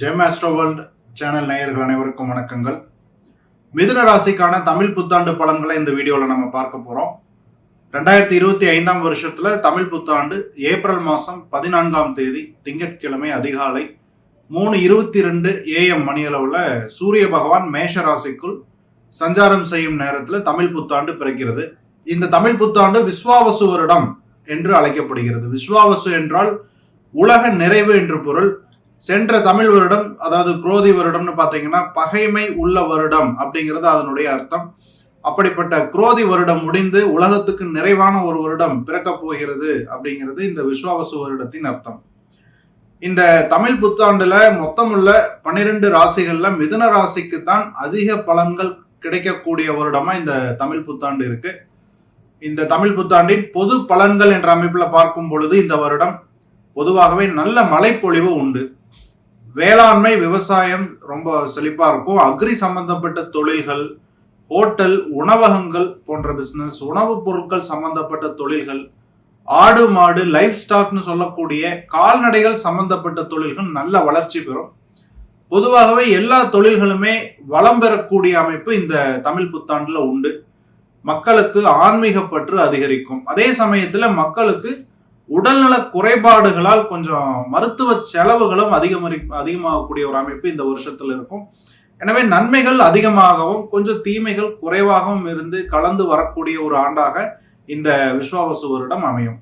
GeM astro world channel நேயர்கள் அனைவருக்கும் வணக்கங்கள். மிதுன ராசிக்கான தமிழ் புத்தாண்டு பலன்களை இந்த வீடியோவில் நம்ம பார்க்க போகிறோம் ரெண்டாயிரத்தி இருபத்தி ஐந்தாம் வருஷத்தில் தமிழ் புத்தாண்டு ஏப்ரல் மாதம் பதினான்காம் தேதி திங்கட்கிழமை அதிகாலை மூணு இருபத்தி ரெண்டு ஏஎம் மணியளவில் சூரிய பகவான் மேஷ ராசிக்குள் சஞ்சாரம் செய்யும் நேரத்தில் தமிழ் புத்தாண்டு பிறக்கிறது. இந்த தமிழ் புத்தாண்டு விஸ்வாவசு வருடம் என்று அழைக்கப்படுகிறது. விஸ்வாவசு என்றால் உலக நிறைவு என்று பொருள். சென்ற தமிழ் வருடம் அதாவது குரோதி வருடம்னு பார்த்தீங்கன்னா பகைமை உள்ள வருடம் அப்படிங்கிறது அதனுடைய அர்த்தம். அப்படிப்பட்ட குரோதி வருடம் முடிந்து உலகத்துக்கு நிறைவான ஒரு வருடம் பிறக்கப் போகிறது அப்படிங்கிறது இந்த விஸ்வாவசு வருடத்தின் அர்த்தம். இந்த தமிழ் புத்தாண்டுல மொத்தமுள்ள பன்னிரெண்டு ராசிகள்ல மிதுன ராசிக்கு தான் அதிக பலன்கள் கிடைக்கக்கூடிய வருடமா இந்த தமிழ் புத்தாண்டு இருக்கு. இந்த தமிழ் புத்தாண்டின் பொது பலன்கள் என்ற அமைப்புல பார்க்கும் பொழுது இந்த வருடம் பொதுவாகவே நல்ல மழைப்பொழிவு உண்டு. வேளாண்மை விவசாயம் ரொம்ப செழிப்பாக இருக்கும். அக்ரி சம்பந்தப்பட்ட தொழில்கள் ஹோட்டல் உணவகங்கள் போன்ற பிஸ்னஸ் உணவுப் பொருட்கள் சம்பந்தப்பட்ட தொழில்கள் ஆடு மாடு லைஃப் ஸ்டாக்னு சொல்லக்கூடிய கால்நடைகள் சம்பந்தப்பட்ட தொழில்கள் நல்ல வளர்ச்சி பெறும். பொதுவாகவே எல்லா தொழில்களுமே வளம் பெறக்கூடிய அமைப்பு இந்த தமிழ் புத்தாண்டில் உண்டு. மக்களுக்கு ஆன்மீக பற்று அதிகரிக்கும். அதே சமயத்தில் மக்களுக்கு உடல்நல குறைபாடுகளால் கொஞ்சம் மருத்துவ செலவுகளும் அதிகமரி அதிகமாகக்கூடிய ஒரு அமைப்பு இந்த வருஷத்துல இருக்கும். எனவே நன்மைகள் அதிகமாகவும் கொஞ்சம் தீமைகள் குறைவாகவும் இருந்து கலந்து வரக்கூடிய ஒரு ஆண்டாக இந்த விஸ்வாவசு வருடம் அமையும்.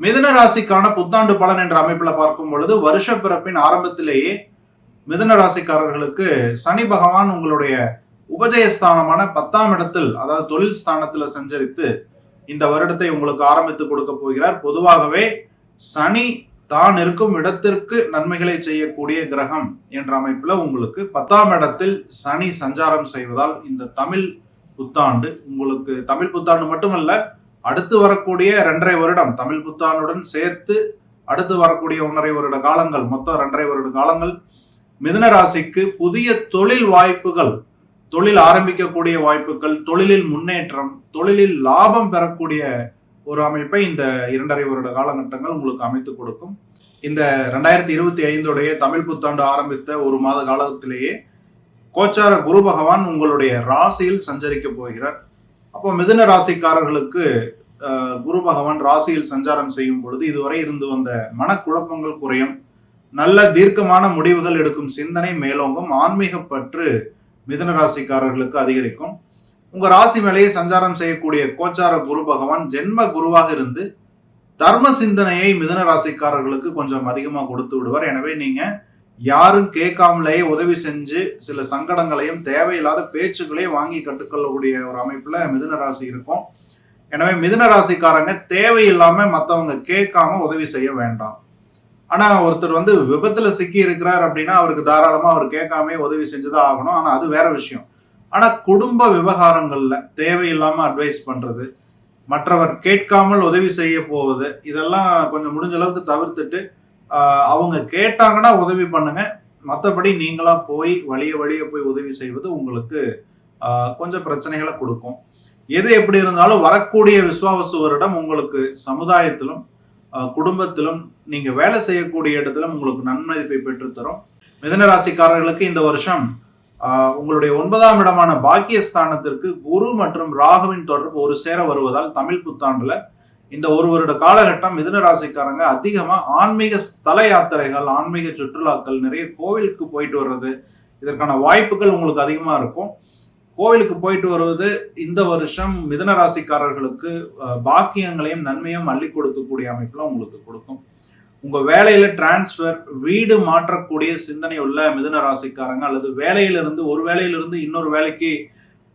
மிதுன ராசிக்கான புத்தாண்டு பலன் என்ற அமைப்பில் பார்க்கும் பொழுது வருஷ பிறப்பின் ஆரம்பத்திலேயே மிதுன ராசிக்காரர்களுக்கு சனி பகவான் உங்களுடைய உபஜயஸ்தானமான பத்தாம் இடத்தில் அதாவது தொழில் ஸ்தானத்தில் சஞ்சரித்து இந்த வருடத்தை உங்களுக்கு ஆரம்பித்து கொடுக்க போகிறார். பொதுவாகவே சனி தான் இருக்கும் இடத்திற்கு நன்மைகளை செய்யக்கூடிய கிரகம் என்ற அமைப்பில் உங்களுக்கு பத்தாம் இடத்தில் சனி சஞ்சாரம் செய்வதால் இந்த தமிழ் புத்தாண்டு உங்களுக்கு தமிழ் புத்தாண்டு மட்டுமல்ல அடுத்து வரக்கூடிய ரெண்டரை வருடம் தமிழ் புத்தாண்டுடன் சேர்த்து அடுத்து வரக்கூடிய ஒன்றரை வருட காலங்கள் மொத்தம் ரெண்டரை வருட காலங்கள் மிதுன ராசிக்கு புதிய தொழில் வாய்ப்புகள் தொழில் ஆரம்பிக்கக்கூடிய வாய்ப்புகள் தொழிலில் முன்னேற்றம் தொழிலில் லாபம் பெறக்கூடிய ஒரு அமைப்பை இந்த இரண்டரை வருட காலகட்டங்கள் உங்களுக்கு அமைத்து கொடுக்கும். இந்த ரெண்டாயிரத்தி இருபத்தி ஐந்துடைய தமிழ் புத்தாண்டு ஆரம்பித்த ஒரு மாத காலத்திலேயே கோச்சார குரு பகவான் உங்களுடைய ராசியில் சஞ்சரிக்க போகிறார். அப்போ மிதுன ராசிக்காரர்களுக்கு குரு பகவான் ராசியில் சஞ்சாரம் செய்யும் பொழுது இதுவரை இருந்து வந்த மனக்குழப்பங்கள் குறையும். நல்ல தீர்க்கமான முடிவுகள் எடுக்கும் சிந்தனை மேலோங்கும். ஆன்மீக பற்று மிதுன ராசிக்காரர்களுக்கு அதிகரிக்கும். உங்க ராசி மேலேயே சஞ்சாரம் செய்யக்கூடிய கோச்சார குரு பகவான் ஜென்ம குருவாக இருந்து தர்ம சிந்தனையை மிதன ராசிக்காரர்களுக்கு கொஞ்சம் அதிகமாக கொடுத்து விடுவார். எனவே நீங்க யாரும் கேட்காமலேயே உதவி செஞ்சு சில சங்கடங்களையும் தேவையில்லாத பேச்சுக்களையும் வாங்கி கட்டுக்கொள்ளக்கூடிய ஒரு அமைப்புல மிதுன ராசி இருக்கும். எனவே மிதுன ராசிக்காரங்க தேவையில்லாம மற்றவங்க கேட்காம உதவி செய்ய வேண்டாம். ஆனா ஒருத்தர் வந்து விபத்துல சிக்கி இருக்கிறார் அப்படின்னா அவருக்கு தாராளமா அவர் கேட்காம உதவி செஞ்சுதான் ஆகணும். ஆனா அது வேற விஷயம். ஆனா குடும்ப விவகாரங்கள்ல தேவையில்லாம அட்வைஸ் பண்றது மற்றவர் கேட்காமல் உதவி செய்ய போவது இதெல்லாம் கொஞ்சம் முடிஞ்ச அளவுக்கு தவிர்த்துட்டு அவங்க கேட்டாங்கன்னா உதவி பண்ணுங்க. மற்றபடி நீங்களா போய் வழிய வழிய போய் உதவி செய்வது உங்களுக்கு கொஞ்சம் பிரச்சனைகளை கொடுக்கும். எது எப்படி இருந்தாலும் வரக்கூடிய விஸ்வாவசு வருடம் உங்களுக்கு சமுதாயத்திலும் குடும்பத்திலும் நீங்க வேலை செய்யக்கூடிய இடத்திலும் உங்களுக்கு நன்மதிப்பை பெற்றுத்தரும். மிதன ராசிக்காரர்களுக்கு இந்த வருஷம் உங்களுடைய ஒன்பதாம் இடமான பாக்கியஸ்தானத்திற்கு குரு மற்றும் ராகுவின் தொடர்பு ஒரு சேர வருவதால் தமிழ் புத்தாண்டுல இந்த ஒரு வருட காலகட்டம் மிதுன ராசிக்காரங்க அதிகமா ஆன்மீக ஸ்தல யாத்திரைகள் ஆன்மீக சுற்றுலாக்கள் நிறைய கோவிலுக்கு போயிட்டு வர்றது இதற்கான வாய்ப்புகள் உங்களுக்கு அதிகமா இருக்கும். கோவிலுக்கு போயிட்டு வருவது இந்த வருஷம் மிதன ராசிக்காரர்களுக்கு பாக்கியங்களையும் நன்மையும் அள்ளி கொடுக்கக்கூடிய அமைப்புல உங்களுக்கு கொடுக்கும். உங்க வேலையில டிரான்ஸ்ஃபர் வீடு மாற்றக்கூடிய சிந்தனை உள்ள மிதன ராசிக்காரங்க அல்லது வேலையிலிருந்து ஒரு வேலையிலிருந்து இன்னொரு வேலைக்கு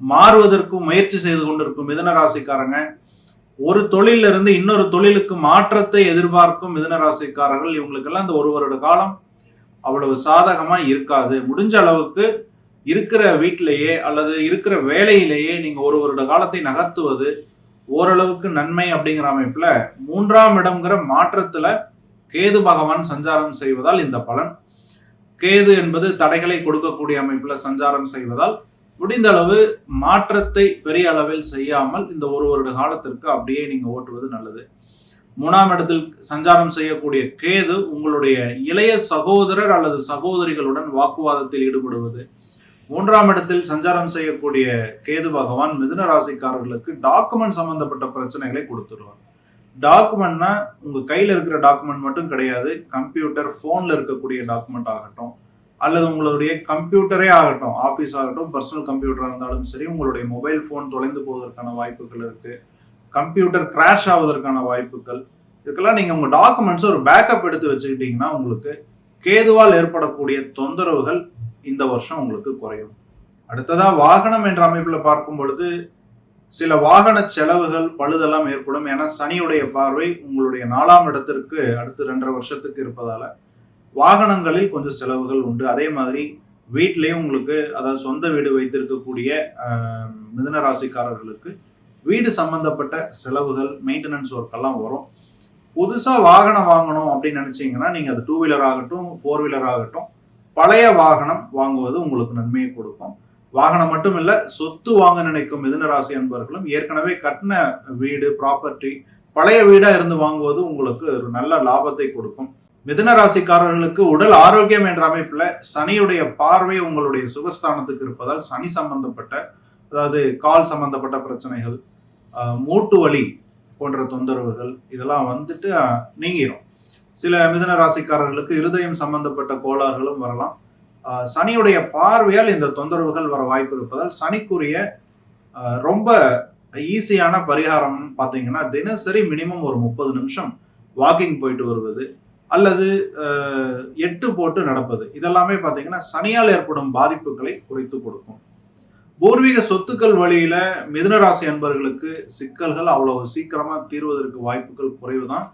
மாறுவதற்கு முயற்சி செய்து கொண்டிருக்கும் மிதன ராசிக்காரங்க ஒரு தொழிலிருந்து இன்னொரு தொழிலுக்கு மாற்றத்தை எதிர்பார்க்கும் மிதன ராசிக்காரர்கள் இவங்களுக்கெல்லாம் இந்த ஒரு வருட காலம் அவ்வளவு சாதகமா இருக்காது. முடிஞ்ச அளவுக்கு இருக்கிற வீட்டிலேயே அல்லது இருக்கிற வேலையிலேயே நீங்கள் ஒரு வருட காலத்தை நகர்த்துவது ஓரளவுக்கு நன்மை அப்படிங்கிற அமைப்பில் மூன்றாம் இடம்ங்கிற மாற்றத்தில் கேது பகவான் சஞ்சாரம் செய்வதால் இந்த பலன். கேது என்பது தடைகளை கொடுக்கக்கூடிய அமைப்பில் சஞ்சாரம் செய்வதால் முடிந்த அளவு மாற்றத்தை பெரிய அளவில் செய்யாமல் இந்த ஒரு வருட காலத்திற்கு அப்படியே நீங்கள் ஓட்டுவது நல்லது. மூணாம் இடத்தில் சஞ்சாரம் செய்யக்கூடிய கேது உங்களுடைய இளைய சகோதரர் அல்லது சகோதரிகளுடன் வாக்குவாதத்தில் ஈடுபடுவது. மூன்றாம் இடத்தில் சஞ்சாரம் செய்யக்கூடிய கேது பகவான் மிதுன ராசிக்காரர்களுக்கு டாக்குமெண்ட் சம்பந்தப்பட்ட பிரச்சனைகளை கொடுத்துருவாங்க டாக்குமெண்ட்னா உங்கள் கையில் இருக்கிற டாக்குமெண்ட் மட்டும் கிடையாது கம்ப்யூட்டர் ஃபோனில் இருக்கக்கூடிய டாக்குமெண்ட் ஆகட்டும் அல்லது உங்களுடைய கம்ப்யூட்டரே ஆகட்டும் ஆஃபீஸ் ஆகட்டும் பர்சனல் கம்ப்யூட்டராக இருந்தாலும் சரி உங்களுடைய மொபைல் ஃபோன் தொலைந்து போவதற்கான வாய்ப்புகள் இருக்குது கம்ப்யூட்டர் கிராஷ் ஆவதற்கான வாய்ப்புகள். இதுக்கெல்லாம் நீங்கள் உங்கள் டாக்குமெண்ட்ஸ் ஒரு பேக்கப் எடுத்து வச்சுக்கிட்டிங்கன்னா உங்களுக்கு கேதுவால் ஏற்படக்கூடிய தொந்தரவுகள் இந்த வருஷம் உங்களுக்கு குறையும். அடுத்ததாக வாகனம் என்ற அமைப்பில் பார்க்கும் பொழுது சில வாகன செலவுகள் பழுதெல்லாம் ஏற்படும். ஏன்னா சனியுடைய பார்வை உங்களுடைய நாலாம் இடத்திற்கு அடுத்து ரெண்டரை வருஷத்துக்கு இருப்பதால வாகனங்களில் கொஞ்சம் செலவுகள் உண்டு. அதே மாதிரி வீட்லேயும் உங்களுக்கு அதாவது சொந்த வீடு வைத்திருக்கக்கூடிய மிதன மிதுன ராசிக்காரர்களுக்கு வீடு சம்பந்தப்பட்ட செலவுகள் மெயின்டெனன்ஸ் ஒர்க்கெல்லாம் வரும். புதுசாக வாகனம் வாங்கணும் அப்படின்னு நினச்சிங்கன்னா நீங்கள் அது டூ வீலர் ஆகட்டும் ஃபோர் வீலர் ஆகட்டும் பழைய வாகனம் வாங்குவது உங்களுக்கு நன்மையை கொடுக்கும். வாகனம் மட்டும் இல்ல சொத்து வாங்க நினைக்கும் மிதுன ராசி அன்பர்களும் ஏற்கனவே கட்டின வீடு ப்ராப்பர்ட்டி பழைய வீடா இருந்து வாங்குவது உங்களுக்கு ஒரு நல்ல லாபத்தை கொடுக்கும். மிதுன ராசிக்காரர்களுக்கு உடல் ஆரோக்கியம் என்ற அமைப்புல சனியுடைய பார்வை உங்களுடைய சுகஸ்தானத்துக்கு இருப்பதால் சனி சம்பந்தப்பட்ட அதாவது கால் சம்பந்தப்பட்ட பிரச்சனைகள் மூட்டு வலி போன்ற தொந்தரவுகள் இதெல்லாம் வந்துட்டு நீங்கிடும் சில மிதுன ராசிக்காரர்களுக்கு இருதயம் சம்பந்தப்பட்ட கோளாறுகளும் வரலாம். சனியுடைய பார்வையால் இந்த தொந்தரவுகள் வர வாய்ப்பு இருப்பதால் சனிக்குரிய ரொம்ப ஈஸியான பரிகாரம் பார்த்தீங்கன்னா தினசரி மினிமம் ஒரு முப்பது நிமிஷம் வாக்கிங் போயிட்டு வருவது அல்லது எட்டு போட்டு நடப்பது. இதெல்லாமே பார்த்தீங்கன்னா சனியால் ஏற்படும் பாதிப்புகளை குறைத்து கொடுக்கும். பூர்வீக சொத்துக்கள் வழியில மிதுன ராசி அன்பர்களுக்கு சிக்கல்கள் அவ்வளவு சீக்கிரமா தீர்வதற்கு வாய்ப்புகள் குறைவுதான்.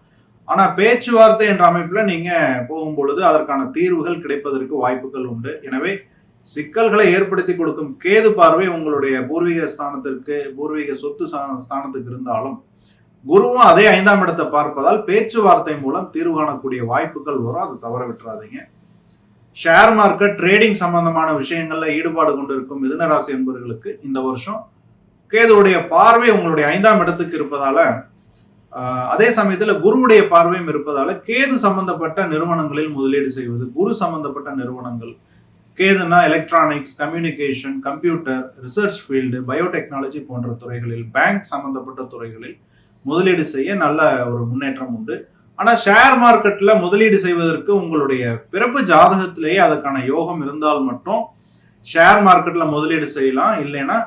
ஆனா பேச்சுவார்த்தை என்ற அமைப்புல நீங்க போகும் பொழுது அதற்கான தீர்வுகள் கிடைப்பதற்கு வாய்ப்புகள் உண்டு. எனவே சிக்கல்களை ஏற்படுத்தி கொடுக்கும் கேது பார்வை உங்களுடைய பூர்வீக ஸ்தானத்திற்கு பூர்வீக சொத்து ஸ்தானத்துக்கு இருந்தாலும் குருவும் அதே ஐந்தாம் இடத்தை பார்ப்பதால் பேச்சுவார்த்தை மூலம் தீர்வு காணக்கூடிய வாய்ப்புகள் வரும். அதை தவற விட்டுறாதீங்க. ஷேர் மார்க்கெட் ட்ரேடிங் சம்பந்தமான விஷயங்கள்ல ஈடுபாடு கொண்டிருக்கும் மிதுனராசி என்பவர்களுக்கு இந்த வருஷம் கேதுவுடைய பார்வை உங்களுடைய ஐந்தாம் இடத்துக்கு இருப்பதால அதே சமயத்தில் குருவுடைய பார்வையும் இருப்பதால கேது சம்பந்தப்பட்ட நிறுவனங்களில் முதலீடு செய்வது குரு சம்பந்தப்பட்ட நிறுவனங்கள் கேதுனா electronics communication computer research field biotechnology போன்ற துறைகளில் பேங்க் சம்பந்தப்பட்ட துறைகளில் முதலீடு செய்ய நல்ல ஒரு முன்னேற்றம் உண்டு. ஆனால் ஷேர் மார்க்கெட்டில் முதலீடு செய்வதற்கு உங்களுடைய பிறப்பு ஜாதகத்திலேயே அதற்கான யோகம் இருந்தால் மட்டும் ஷேர் மார்க்கெட்டில் முதலீடு செய்யலாம். இல்லைன்னா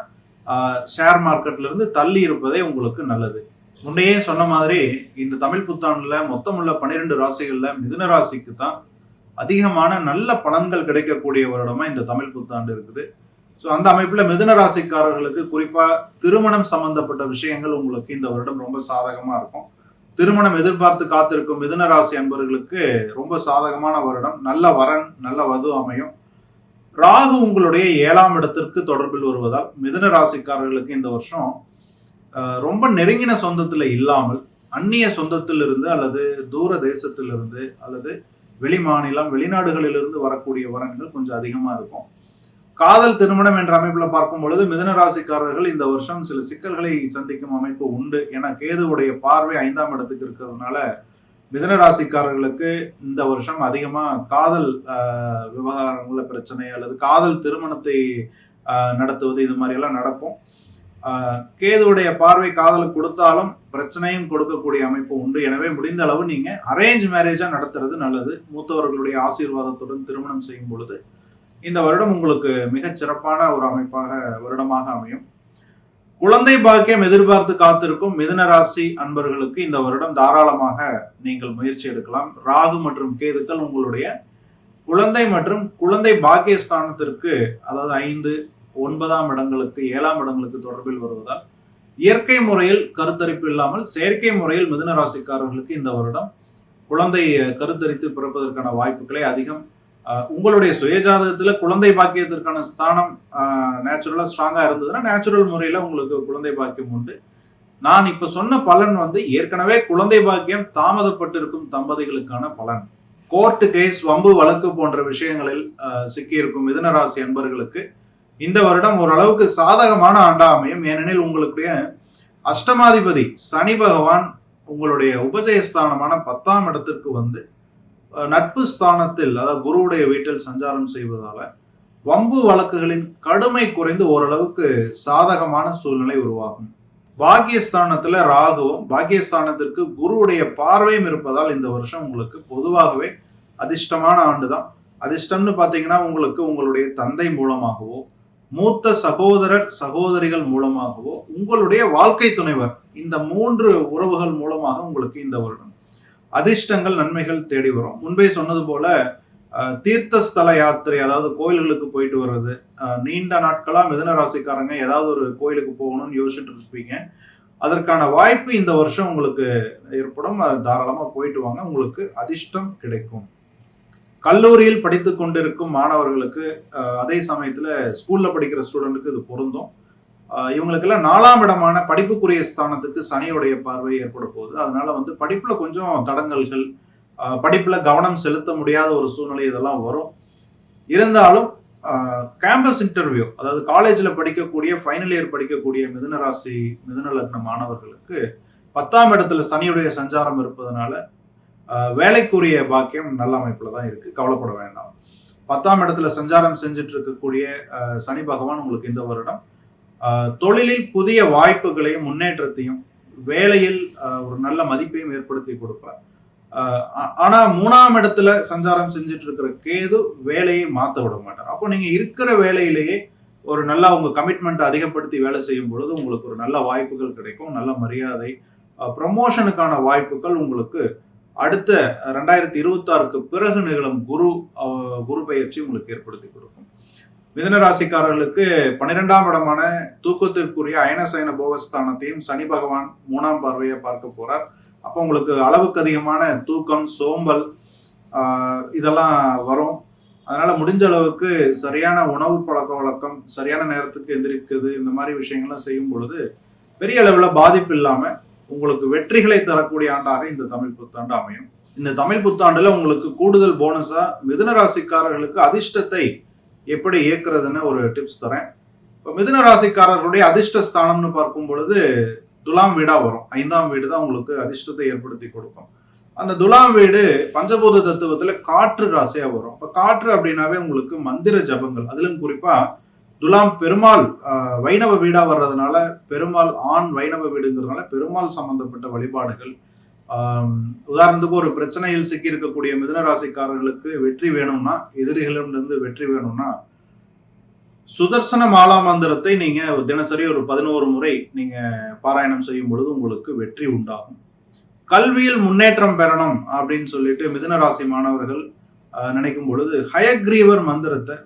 ஷேர் மார்க்கெட்ல இருந்து தள்ளி இருப்பதே உங்களுக்கு நல்லது. முன்னையே சொன்ன மாதிரி இந்த தமிழ் புத்தாண்டுல மொத்தமுள்ள பன்னிரெண்டு ராசிகள்ல மிதுன ராசிக்கு தான் அதிகமான நல்ல பலன்கள் கிடைக்கக்கூடிய வருடமா இந்த தமிழ் புத்தாண்டு இருக்குது. ஸோ அந்த அமைப்புல மிதுன ராசிக்காரர்களுக்கு குறிப்பா திருமணம் சம்பந்தப்பட்ட விஷயங்கள் உங்களுக்கு இந்த வருடம் ரொம்ப சாதகமா இருக்கும். திருமணம் எதிர்பார்த்து காத்திருக்கும் மிதுன ராசி அன்பர்களுக்கு ரொம்ப சாதகமான வருடம். நல்ல வரன் நல்ல வது அமையும். ராகு உங்களுடைய ஏழாம் இடத்திற்கு தொடர்பில் வருவதால் மிதுன ராசிக்காரர்களுக்கு இந்த வருஷம் ரொம்ப நெருங்கின சொந்தத்துல இல்லாமல் அந்நிய சொந்தத்திலிருந்து அல்லது தூர தேசத்திலிருந்து அல்லது வெளி மாநிலம் வெளிநாடுகளிலிருந்து வரக்கூடிய வரன்கள் கொஞ்சம் அதிகமா இருக்கும். காதல் திருமணம் என்ற அமைப்பில் பார்க்கும் பொழுது மிதன ராசிக்காரர்கள் இந்த வருஷம் சில சிக்கல்களை சந்திக்கும் அமைப்பு உண்டு ஏன்னா கேதுவுடைய பார்வை ஐந்தாம் இடத்துக்கு இருக்கிறதுனால மிதன ராசிக்காரர்களுக்கு இந்த வருஷம் அதிகமாக காதல் விவகாரங்களில் பிரச்சனை அல்லது காதல் திருமணத்தை நடத்துவது இது மாதிரியெல்லாம் நடக்கும். கேதுவுடைய பார்வை காதலுக்கு கொடுத்தாலும் பிரச்சனையும் கொடுக்கக்கூடிய அமைப்பு உண்டு. எனவே முடிந்த அளவு நீங்க அரேஞ்ச் மேரேஜா நடத்துறது நல்லது. மூத்தவர்களுடைய ஆசீர்வாதத்துடன் திருமணம் செய்யும் பொழுது இந்த வருடம் உங்களுக்கு மிகச் சிறப்பான ஒரு அமைப்பாக வருடமாக அமையும். குழந்தை பாக்கியம் எதிர்பார்த்து காத்திருக்கும் மிதன ராசி அன்பர்களுக்கு இந்த வருடம் தாராளமாக நீங்கள் முயற்சி எடுக்கலாம். ராகு மற்றும் கேதுக்கள் உங்களுடைய குழந்தை மற்றும் குழந்தை பாக்கியஸ்தானத்திற்கு அதாவது ஐந்து ஒன்பதாம் இடங்களுக்கு ஏழாம் இடங்களுக்கு தொடர்பில் வருவதால் இயற்கை முறையில் கருத்தரிப்பு இல்லாமல் செயற்கை முறையில் மிதுன ராசிக்காரர்களுக்கு இந்த வருடம் குழந்தை கருத்தரித்து பிறப்பதற்கான வாய்ப்புகளை அதிகம். உங்களுடைய சுயஜாதகத்தில் குழந்தை பாக்கியத்திற்கான ஸ்தானம் நேச்சுரலாக ஸ்ட்ராங்காக இருந்ததுன்னா நேச்சுரல் முறையில் உங்களுக்கு குழந்தை பாக்கியம் உண்டு. நான் இப்போ சொன்ன பலன் வந்து ஏற்கனவே குழந்தை பாக்கியம் தாமதப்பட்டிருக்கும் தம்பதிகளுக்கான பலன். கோர்ட்டு கேஸ் வம்பு வழக்கு போன்ற விஷயங்களில் சிக்கியிருக்கும் மிதனராசி அன்பர்களுக்கு இந்த வருடம் ஓரளவுக்கு சாதகமான ஆண்டா அமையும். ஏனெனில் உங்களுடைய அஷ்டமாதிபதி சனி பகவான் உங்களுடைய உபஜயஸ்தானமான பத்தாம் இடத்திற்கு வந்து நட்பு ஸ்தானத்தில் அதாவது குருவுடைய வீட்டில் சஞ்சாரம் செய்வதால வம்பு வழக்குகளின் கடுமை குறைந்து ஓரளவுக்கு சாதகமான சூழ்நிலை உருவாகும். பாக்கியஸ்தானத்தில் ராகுவும் பாக்கியஸ்தானத்திற்கு குருவுடைய பார்வையும் இருப்பதால் இந்த வருஷம் உங்களுக்கு பொதுவாகவே அதிர்ஷ்டமான ஆண்டு தான் அதிர்ஷ்டம்னு பார்த்தீங்கன்னா உங்களுக்கு உங்களுடைய தந்தை மூலமாகவோ மூத்த சகோதரர் சகோதரிகள் மூலமாகவோ உங்களுடைய வாழ்க்கை துணைவர் இந்த மூன்று உறவுகள் மூலமாக உங்களுக்கு இந்த வருடம். அதிர்ஷ்டங்கள் நன்மைகள் தேடி வரும். முன்பே சொன்னது போல தீர்த்தஸ்தல யாத்திரை அதாவது கோயில்களுக்கு போயிட்டு வர்றது நீண்ட நாட்களாக மிதன ராசிக்காரங்க ஏதாவது ஒரு கோயிலுக்கு போகணும்னு யோசிச்சுட்டு இருப்பீங்க. அதற்கான வாய்ப்பு இந்த வருஷம் உங்களுக்கு ஏற்படும். அது தாராளமாக போயிட்டு வாங்க. உங்களுக்கு அதிர்ஷ்டம் கிடைக்கும். கல்லூரியில் படித்து கொண்டிருக்கும் மாணவர்களுக்கு அதே சமயத்தில் ஸ்கூலில் படிக்கிற ஸ்டூடெண்ட்டுக்கு இது பொருந்தும். இவங்களுக்கெல்லாம் நாலாம் இடமான படிப்புக்குரிய ஸ்தானத்துக்கு சனியுடைய பார்வை ஏற்பட போகுது. அதனால வந்து படிப்பில் கொஞ்சம் தடங்கல்கள் படிப்பில் கவனம் செலுத்த முடியாத ஒரு சூழ்நிலை இதெல்லாம் வரும். இருந்தாலும் கேம்பஸ் இன்டர்வியூ அதாவது காலேஜில் படிக்கக்கூடிய ஃபைனல் இயர் படிக்கக்கூடிய மிதுன ராசி மிதுன லக்ன மாணவர்களுக்கு பத்தாம் இடத்துல சனியுடைய சஞ்சாரம் இருப்பதனால வேலைக்குரிய பாக்கியம் நல்ல அமைப்புல தான் இருக்கு. கவலைப்பட வேண்டாம். பத்தாம் இடத்துல சஞ்சாரம் செஞ்சுட்டு இருக்கக்கூடிய சனி பகவான் உங்களுக்கு இந்த வருடம் தொழிலில் புதிய வாய்ப்புகளையும் முன்னேற்றத்தையும் வேலையில் ஒரு நல்ல மதிப்பையும் ஏற்படுத்தி கொடுப்பார். ஆனா மூணாம் இடத்துல சஞ்சாரம் செஞ்சுட்டு இருக்கிற கேது வேலையை மாத்த விட மாட்டார். அப்போ நீங்க இருக்கிற வேலையிலேயே ஒரு நல்ல உங்க கமிட்மெண்ட் அதிகப்படுத்தி வேலை செய்யும் பொழுது உங்களுக்கு ஒரு நல்ல வாய்ப்புகள் கிடைக்கும். நல்ல மரியாதை ப்ரமோஷனுக்கான வாய்ப்புகள் உங்களுக்கு அடுத்த ரெண்டாயிரத்தி இருபத்தாறுக்கு பிறகு நிகழும் குரு குரு பயிற்சி உங்களுக்கு ஏற்படுத்தி கொடுக்கும். மிதன ராசிக்காரர்களுக்கு பன்னிரெண்டாம் இடமான தூக்கத்திற்குரிய அயனசயன போகஸ்தானத்தையும் சனி பகவான் மூணாம் பார்வையை பார்க்க போறார். அப்போ உங்களுக்கு அளவுக்கு அதிகமான தூக்கம் சோம்பல் இதெல்லாம் வரும். அதனால முடிஞ்ச அளவுக்கு சரியான உணவு பழக்க வழக்கம் சரியான நேரத்துக்கு எந்திரிக்கிறது இந்த மாதிரி விஷயங்கள்லாம் செய்யும் பொழுது பெரிய அளவில் பாதிப்பு இல்லாமல் உங்களுக்கு வெற்றிகளை தரக்கூடிய ஆண்டாக இந்த தமிழ் புத்தாண்டு அமையும். இந்த தமிழ் புத்தாண்டுல உங்களுக்கு கூடுதல் போனஸா மிதுன ராசிக்காரர்களுக்கு அதிர்ஷ்டத்தை எப்படி இயக்குறதுன்னு ஒரு டிப்ஸ் தரேன். இப்போ மிதுன ராசிக்காரர்களுடைய அதிர்ஷ்ட ஸ்தானம்னு பார்க்கும் பொழுது துலாம் வீடா வரும். ஐந்தாம் வீடு தான் உங்களுக்கு அதிர்ஷ்டத்தை ஏற்படுத்தி கொடுக்கும். அந்த துலாம் வீடு பஞ்சபூத தத்துவத்துல காற்று ராசியா வரும். இப்ப காற்று அப்படின்னாவே உங்களுக்கு மந்திர ஜபங்கள். அதிலும் குறிப்பா துலாம் பெருமாள் வைணவ வீடா வர்றதுனால பெருமாள் ஆண் வைணவ வீடுங்கிறதுனால பெருமாள் சம்பந்தப்பட்ட வழிபாடுகள் உதாரணத்துக்கு ஒரு பிரச்சனையில் சிக்கி இருக்கக்கூடிய மிதுனராசிக்காரர்களுக்கு வெற்றி வேணும்னா எதிரிகளிடமிருந்து வெற்றி வேணும்னா சுதர்சன மாலா மந்திரத்தை நீங்க தினசரி ஒரு பதினோரு முறை நீங்க பாராயணம் செய்யும் பொழுது உங்களுக்கு வெற்றி உண்டாகும். கல்வியில் முன்னேற்றம் பெறணும் அப்படின்னு சொல்லிட்டு மிதனராசி மாணவர்கள் நினைக்கும் பொழுது ஹயக்ரீவர் மந்திரத்தை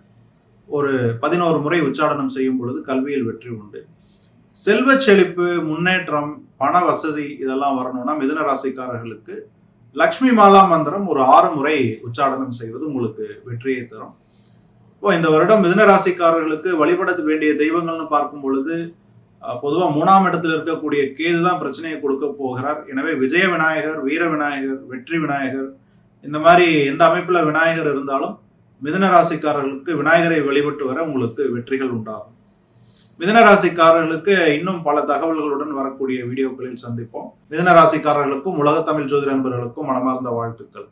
ஒரு பதினோரு முறை உச்சாடனம் செய்யும் பொழுது கல்வியில் வெற்றி உண்டு. செல்வ செழிப்பு முன்னேற்றம் பண வசதி இதெல்லாம் வரணும்னா மிதுன ராசிக்காரர்களுக்கு லக்ஷ்மி மாலா மந்திரம் ஒரு ஆறு முறை உச்சாடனம் செய்வது உங்களுக்கு வெற்றியை தரும். இப்போ இந்த வருடம் மிதுன ராசிக்காரர்களுக்கு வழிபட வேண்டிய தெய்வங்கள்னு பார்க்கும் பொழுது பொதுவாக மூணாம் இடத்துல இருக்கக்கூடிய கேது தான் பிரச்சனையை கொடுக்க போகிறார். எனவே விஜய விநாயகர் வீர விநாயகர் வெற்றி விநாயகர் இந்த மாதிரி எந்த அமைப்பில் விநாயகர் இருந்தாலும் மிதன ராசிக்காரர்களுக்கு விநாயகரை வழிபட்டு வர உங்களுக்கு வெற்றிகள் உண்டாகும். மிதன ராசிக்காரர்களுக்கு இன்னும் பல தகவல்களுடன் வரக்கூடிய வீடியோக்களில் சந்திப்போம். மிதன ராசிக்காரர்களுக்கும் உலக தமிழ் ஜோதிட நண்பர்களுக்கும் மனமார்ந்த வாழ்த்துக்கள்.